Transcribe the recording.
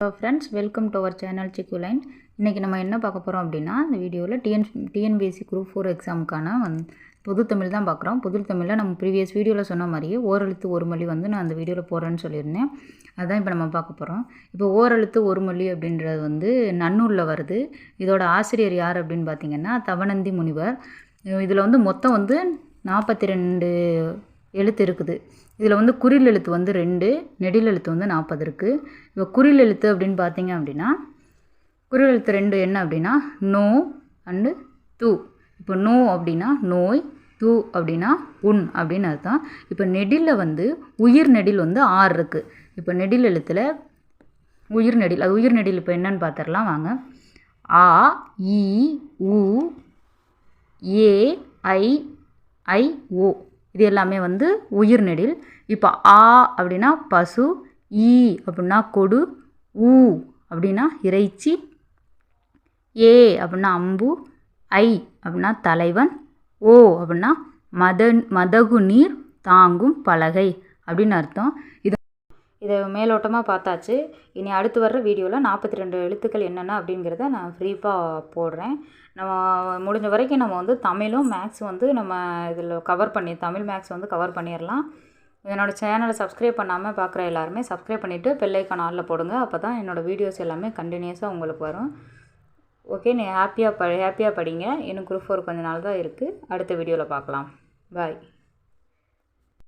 Hello friends welcome to our channel சிக்கு line இன்றைக்கி நம்ம என்ன பார்க்க போகிறோம் அப்படின்னா இந்த வீடியோவில் டிஎன் டிஎன்பிஎஸ்சி குரூப் ஃபோர் எக்ஸாமுக்கான வந் பொது தமிழ் தான் பார்க்குறோம். பொது தமிழில் நம்ம ப்ரீவியஸ் வீடியோவில் சொன்ன மாதிரியே ஓரெழுத்து ஒரு மொழி வந்து நான் அந்த வீடியோவில் போகிறேன்னு சொல்லியிருந்தேன். அதுதான் இப்போ நம்ம பார்க்க போகிறோம் இப்போ ஓரெழுத்து ஒரு மொழி அப்படின்றது வந்து நன்னூரில் வருது. இதோட ஆசிரியர் யார் அப்படின்னு பார்த்தீங்கன்னா தவனந்தி முனிவர். இதில் வந்து மொத்தம் வந்து நாற்பத்தி ரெண்டு எழுத்து இருக்குது. இதில் வந்து குறில் எழுத்து வந்து ரெண்டு நெடில் எழுத்து வந்து நாற்பது இருக்குது இப்போ குறில் எழுத்து அப்படின்னு பார்த்தீங்க அப்படின்னா குறில் எழுத்து ரெண்டு என்ன அப்படின்னா நோ அண்டு தூ. இப்போ நோ அப்படின்னா நோய் தூ அப்படின்னா உன் அப்படின்னு அர்த்தம். இப்போ நெடிலில் வந்து உயிர் நெடில் வந்து ஆறு இருக்குது இப்போ நெடில் எழுத்தில் உயிர் நெடில் அது உயிர் நெடில் இப்போ என்னன்னு பார்த்துடலாம் வாங்க. ஆ இ உ ஏ ஐ ஐ ஓ. இது எல்லாமே வந்து உயிர் நெடில். இப்போ ஆ அப்படின்னா பசு ஈ அப்படின்னா கொடு ஊ அப்படின்னா இறைச்சி ஏ அப்படின்னா அம்பு ஐ அப்படின்னா தலைவன் ஓ அப்படின்னா மத மதகு நீர் தாங்கும் பலகை அப்படின்னு அர்த்தம். இது இதை மேலோட்டமாக பார்த்தாச்சு. இனி அடுத்து வர்ற வீடியோவில் நாற்பத்தி ரெண்டு எழுத்துக்கள் என்னென்ன அப்படிங்கிறத நான் ஃப்ரீஃபாக போடுறேன். நம்ம முடிஞ்ச வரைக்கும் நம்ம வந்து தமிழும் மேக்ஸ் வந்து நம்ம இதில் கவர் பண்ணி தமிழ் மேக்ஸ் வந்து கவர் பண்ணிடலாம் என்னோடய சேனலை சப்ஸ்கிரைப் பண்ணாமல் பார்க்குற எல்லாருமே சப்ஸ்கிரைப் பண்ணிவிட்டு பெல்லைக்கான் ஆளில் போடுங்க. அப்போ தான் என்னோடய வீடியோஸ் எல்லாமே கண்டினியூஸாக உங்களுக்கு வரும். ஓகே நீ ஹாப்பியாக ப ஹாப்பியாக படிங்க. இன்னும் குரூப் ஃபோர் கொஞ்ச நாள் தான் இருக்குது அடுத்த வீடியோவில் பார்க்கலாம் பாய்